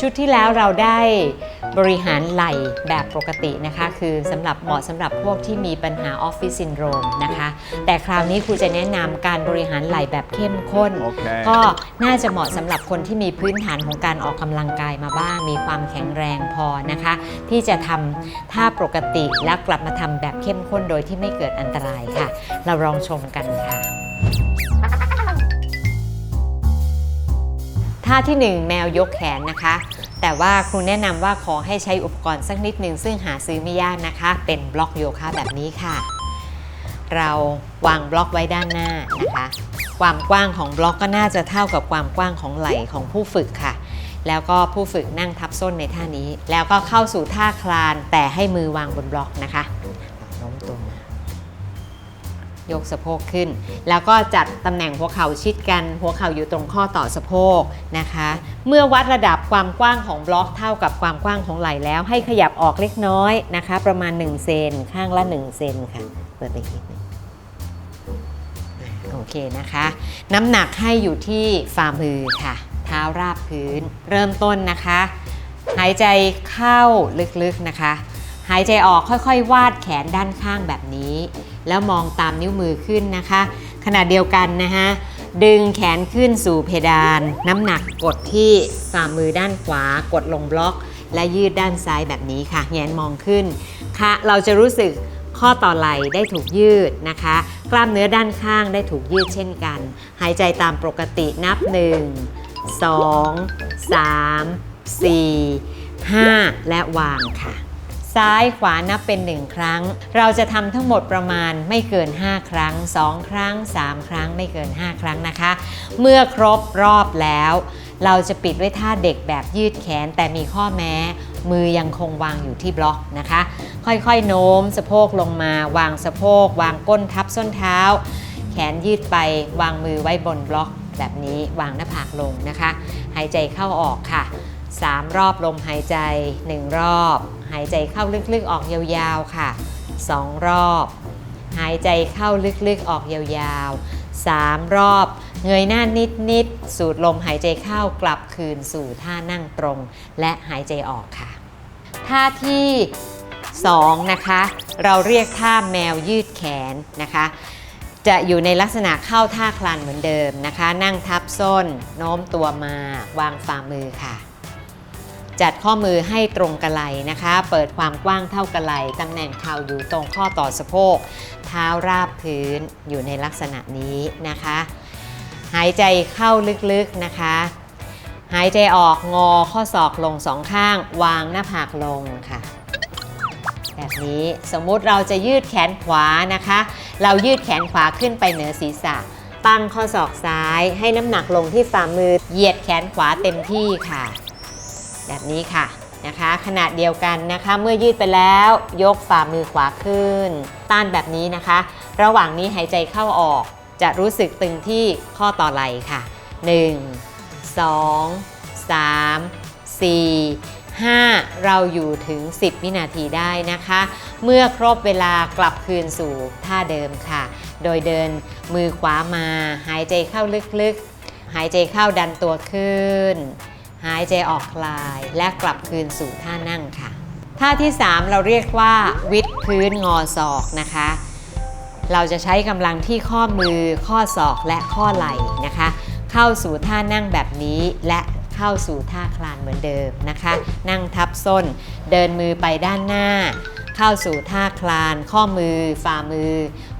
ชุดที่แล้วเราได้บริหารไหล่แบบปกตินะคะ คือสำหรับเหมาะสำหรับพวกที่มีปัญหาออฟฟิศซินโดรมนะคะ แต่คราวนี้ครูจะแนะนำการบริหารไหล่แบบเข้มข้นโอเคก็น่าจะเหมาะสำหรับคนที่มีพื้นฐานของการออกกำลังกายมาบ้าง มีความแข็งแรงพอนะคะ ที่จะทำท่าปกติแล้วกลับมาทำแบบเข้มข้นโดยที่ไม่เกิดอันตรายค่ะ เราลองชมกันค่ะ ท่าที่ 1แมวยกแขนนะคะ แต่ว่าครูแนะนำว่าขอให้ใช้อุปกรณ์สักนิดหนึ่งซึ่งหาซื้อไม่ยากนะคะ เป็นบล็อกโยคะแบบนี้ค่ะ เราวางบล็อกไว้ด้านหน้านะคะ ความกว้างของบล็อกก็น่าจะเท่ากับความกว้างของไหล่ของผู้ฝึกค่ะ แล้วก็ผู้ฝึกนั่งทับส้นในท่านี้ แล้วก็เข้าสู่ท่าคลานแต่ให้มือวางบนบล็อกนะคะ ยกสะโพกขึ้น แล้วก็จัดตำแหน่งหัวเข่าชิดกัน หัวเข่าอยู่ตรงข้อต่อสะโพกนะคะ เมื่อวัดระดับความกว้างของบล็อกเท่ากับความกว้างของไหล่แล้ว ให้ขยับออกเล็กน้อยนะคะ ประมาณ1เซนข้างละ1เซนค่ะเปิดไปอีกนิดโอเคนะคะ น้ำหนักให้อยู่ที่ฝ่ามือค่ะ เท้าราบพื้น เริ่มต้นนะคะ หายใจเข้าลึกๆนะคะ หายใจออกค่อยๆ วาดแขนด้านข้างแบบนี้ แล้วมองตามนิ้วมือขึ้นนะคะ ขณะเดียวกันนะคะดึงแขนขึ้นสู่เพดาน น้ำหนักกดที่ฝ่ามือด้านขวากดลงบล็อก และยืดด้านซ้ายแบบนี้ค่ะแงนมองขึ้นค่ะเราจะรู้สึกข้อต่อไหล่ได้ถูกยืดนะคะ กล้ามเนื้อด้านข้างได้ถูกยืดเช่นกัน หายใจตามปกตินับ 1 2 3 4 5 และวางค่ะ ซ้ายขวานับเป็น 1 ครั้ง เราจะทำทั้งหมดประมาณไม่เกิน 5 ครั้ง 2 ครั้ง 3 ครั้งไม่เกิน 5 ครั้งนะคะ เมื่อครบรอบแล้ว เราจะปิดไว้ท่าเด็กแบบยืดแขนแต่มีข้อแม้ มือยังคงวางอยู่ที่บล็อกนะคะ ค่อยๆโน้มสะโพกลงมาวางสะโพก วางก้นทับส้นเท้า แขนยืดไปวางมือไว้บนบล็อก แบบนี้วางหน้าผากลงนะคะ หายใจเข้าออกค่ะ 3 รอบลมหายใจ 1 รอบายใจเข้าลึกๆออกยาวๆค่ะ 2 รอบ หายใจเข้าลึกๆออกยาวๆ 3 รอบ เงยหน้านิดๆ สูดลมหายใจเข้ากลับคืนสู่ท่านั่งตรง และหายใจออกค่ะ ท่าที่2นะคะ เราเรียกท่าแมวยืดแขนนะคะ จะอยู่ในลักษณะเข้าท่าคลานเหมือนเดิมนะคะ นั่งทับส้น โน้มตัวมาวางฝ่ามือค่ะ จัดข้อมือให้ตรงกระไหลนะคะ เปิดความกว้างเท่ากระไหลตำแหน่งเข่าอยู่ตรงข้อต่อสะโพก เท้าราบพื้นอยู่ในลักษณะนี้นะคะ หายใจเข้าลึกๆนะคะ หายใจออกงอข้อศอกลงสองข้าง วางหน้าผากลงค่ะ แบบนี้สมมุติเราจะยืดแขนขวานะคะ เรายืดแขนขวาขึ้นไปเหนือศีรษะตั้งข้อศอกซ้ายให้น้ำหนักลงที่ฝ่ามือ เหยียดแขนขวาเต็มที่ค่ะ แบบนี้ค่ะนะคะขนาดเดียวกันนะคะเมื่อยืดไปแล้วยกฝ่ามือขวาขึ้น ต้านแบบนี้นะคะ ระหว่างนี้หายใจเข้าออก จะรู้สึกตึงที่ข้อต่อไหล่ค่ะ 1 2 3 4 5 เราอยู่ถึง 10 วินาทีได้นะคะ เมื่อครบเวลากลับคืนสู่ท่าเดิมค่ะ โดยเดินมือขวามา หายใจเข้าลึกๆ หายใจเข้าดันตัวขึ้น หายใจออกคลายและกลับคืนสู่ท่านั่งค่ะ ท่าที่ 3 เราเรียกว่า วิดพื้นงอศอกนะคะ เราจะใช้กำลังที่ข้อมือ ข้อศอกและข้อไหล่นะคะ เข้าสู่ท่านั่งแบบนี้และเข้าสู่ท่าคลานเหมือนเดิมนะคะ นั่งทับส้น เดินมือไปด้านหน้า เข้าสู่ท่าคลาน ข้อมือ ฝ่ามือ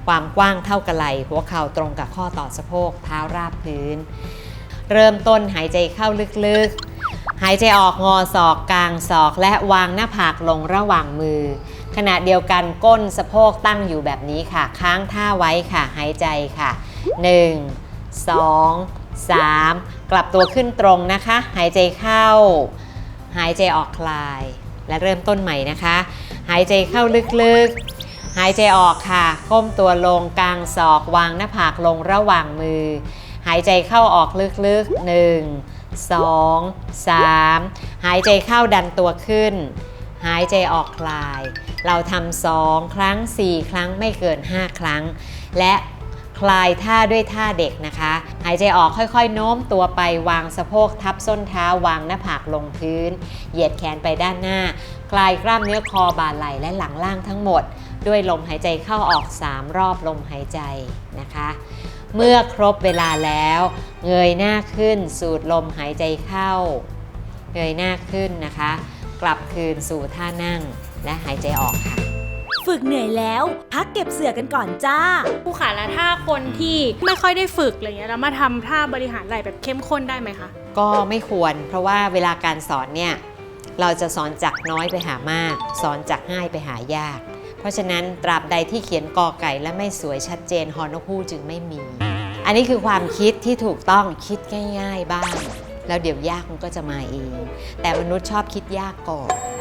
ความกว้างเท่ากระไหล่หัวเข่าตรงกับข้อต่อสะโพกเท้าราบพื้น เริ่มต้นหายใจเข้าลึกๆ หายใจออกงอศอกกลางศอกและวางหน้าผากลงระหว่างมือ ขณะเดียวกันก้นสะโพกตั้งอยู่แบบนี้ค่ะ ค้างท่าไว้ค่ะ หายใจค่ะ 1 2 3 กลับตัวขึ้นตรงนะคะ หายใจเข้า หายใจออกคลาย และเริ่มต้นใหม่นะคะ หายใจเข้าลึกๆ หายใจออกค่ะ ก้มตัวลงกลางศอก วางหน้าผากลงระหว่างมือ หายใจเข้าออกลึกๆ 1 2 3 หายใจเข้าดันตัวขึ้น หายใจออกคลาย เราทำสองครั้ง 4 ครั้งไม่เกิน 5 ครั้ง และคลายท่าด้วยท่าเด็กนะคะ หายใจออกค่อยๆ โน้มตัวไปวางสะโพกทับส้นเท้าวางหน้าผากลงพื้น เหยียดแขนไปด้านหน้า คลายกล้ามเนื้อคอบ่าไหล่และหลังล่างทั้งหมด ด้วยลมหายใจเข้าออก 3 รอบลมหายใจนะคะ เมื่อครบเวลาแล้ว เงยหน้าขึ้นสูดลมหายใจเข้า เงยหน้าขึ้นนะคะ กลับคืนสู่ท่านั่งและหายใจออกค่ะฝึกเหนื่อยแล้ว พักเก็บเสื่อกันก่อนจ้าผู้ขาแล้วถ้าคนที่ไม่ค่อยได้ฝึกอะไรเงี้ยแล้วมาทำท่าบริหารไหล่แบบเข้มข้นได้ไหมคะก็ไม่ควร เพราะว่าเวลาการสอนเนี่ยเราจะสอนจากน้อยไปหามาก สอนจากง่ายไปหายากเพ ราะฉะนั้นตราบใดที่เขียนกอไก่และไม่สวยชัดเจนฮอนกฮูกจึงไม่มี อันนี้คือความคิดที่ถูกต้องคิดง่าย ๆ บ้าง แล้วเดี๋ยวยากมันก็จะมาเอง แต่มนุษย์ชอบคิดยากก่อน